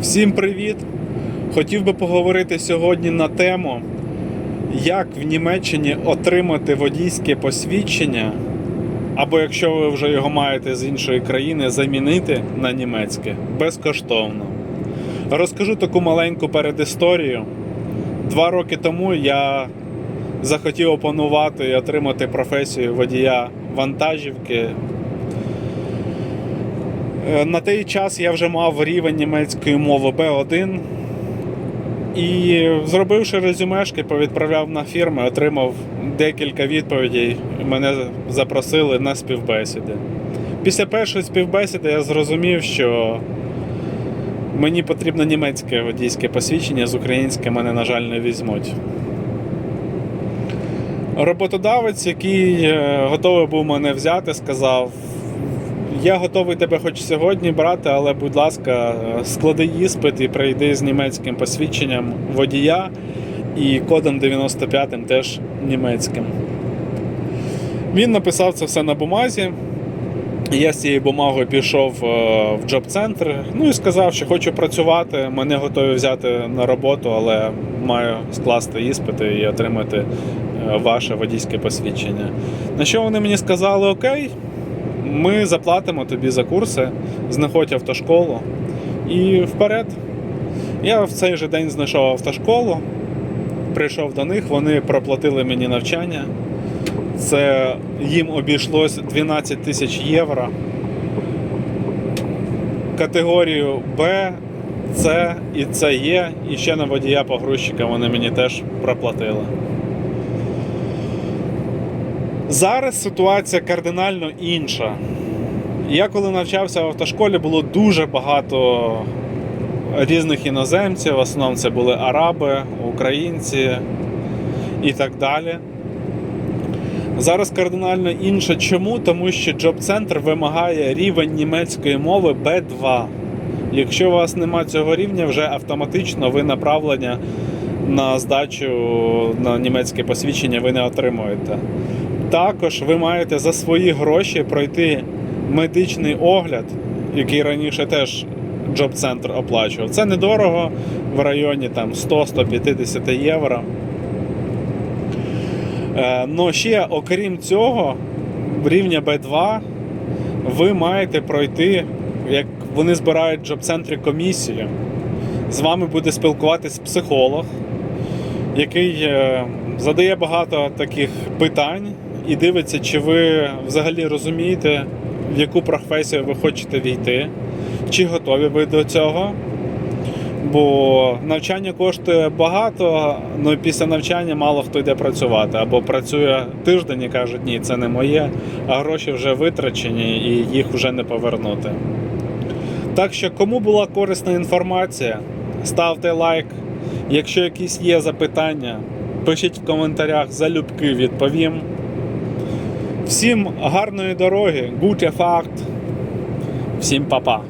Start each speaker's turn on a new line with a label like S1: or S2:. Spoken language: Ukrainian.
S1: Всім привіт! Хотів би поговорити сьогодні на тему, як в Німеччині отримати водійське посвідчення, або якщо ви вже його маєте з іншої країни, замінити на німецьке безкоштовно. Розкажу таку маленьку передісторію. Два роки тому я захотів опанувати і отримати професію водія вантажівки На той час я вже мав рівень німецької мови B1 і, зробивши резюмешки, повідправляв на фірми, отримав декілька відповідей. Мене запросили на співбесіди. Після першої співбесіди я зрозумів, що мені потрібно німецьке водійське посвідчення, з українське мене, на жаль, не візьмуть. Роботодавець, який е, готовий був мене взяти, сказав: я готовий тебе хоч сьогодні брати, але, будь ласка, склади іспит і прийди з німецьким посвідченням водія і кодом 95 теж німецьким. Він написав це все на бумазі. Я з цією бумагою пішов е, в джоб-центр, ну і сказав, що хочу працювати. Мене готові взяти на роботу, але маю скласти іспити і отримати е, ваше водійське посвідчення. На що вони мені сказали: Окей, ми заплатимо тобі за курси, знаходь автошколу і вперед. Я в цей же день знайшов автошколу, прийшов до них, вони проплатили мені навчання. Це їм обійшлось 12 тисяч євро. Категорію Б, С і СЕ, і ще на водія погрузчика вони мені теж проплатили. Зараз ситуація кардинально інша. Я коли навчався в автошколі, було дуже багато різних іноземців, в основному це були араби, українці і так далі. Зараз кардинально інше. Чому? Тому що джоб-центр вимагає рівень німецької мови B2. Якщо у вас немає цього рівня, вже автоматично ви направлення на здачу на німецьке посвідчення ви не отримуєте. Також ви маєте за свої гроші пройти медичний огляд, який раніше теж джоб-центр оплачував. Це недорого в районі там 100-150 євро. Но ще, окрім цього, рівня B2 ви маєте пройти, як вони збирають в джоб-центрі комісію. З вами буде спілкуватись психолог, який е, задає багато таких питань і дивиться, чи ви взагалі розумієте, в яку професію ви хочете війти, чи готові ви до цього. Бо навчання коштує багато, але після навчання мало хто йде працювати. Або працює тиждень і кажуть, ні, це не моє, а гроші вже витрачені і їх вже не повернути. Так що, кому була корисна інформація, ставте лайк. Якщо якісь є запитання, пишіть в коментарях, залюбки відповім. Всім гарної дороги, гутя факт. Всім па-па.